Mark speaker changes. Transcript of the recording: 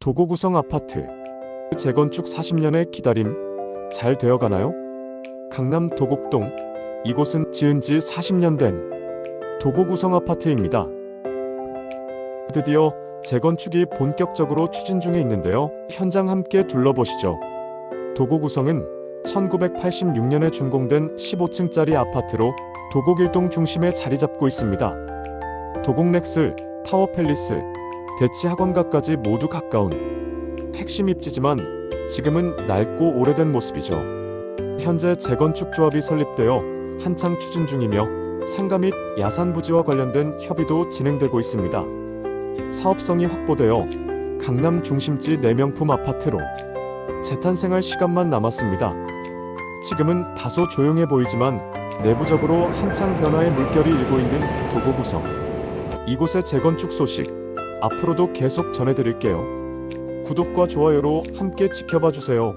Speaker 1: 도고 구성 아파트 재건축 40년의 기다림 잘 되어가나요? 강남 도곡동 이곳은 지은 지 40년 된 도고 구성 아파트입니다. 드디어 재건축이 본격적으로 추진 중에 있는데요. 현장 함께 둘러보시죠. 도고 구성은 1986년에 준공된 15층짜리 아파트로 도곡 일동 중심에 자리 잡고 있습니다. 도곡 렉슬, 타워 팰리스, 대치 학원가까지 모두 가까운 핵심 입지지만 지금은 낡고 오래된 모습이죠. 현재 재건축 조합이 설립되어 한창 추진 중이며 상가 및 야산 부지와 관련된 협의도 진행되고 있습니다. 사업성이 확보되어 강남 중심지 4명품 아파트로 재탄생할 시간만 남았습니다. 지금은 다소 조용해 보이지만 내부적으로 한창 변화의 물결이 일고 있는 도고 구성. 이곳의 재건축 소식 앞으로도 계속 전해드릴게요. 구독과 좋아요로 함께 지켜봐 주세요.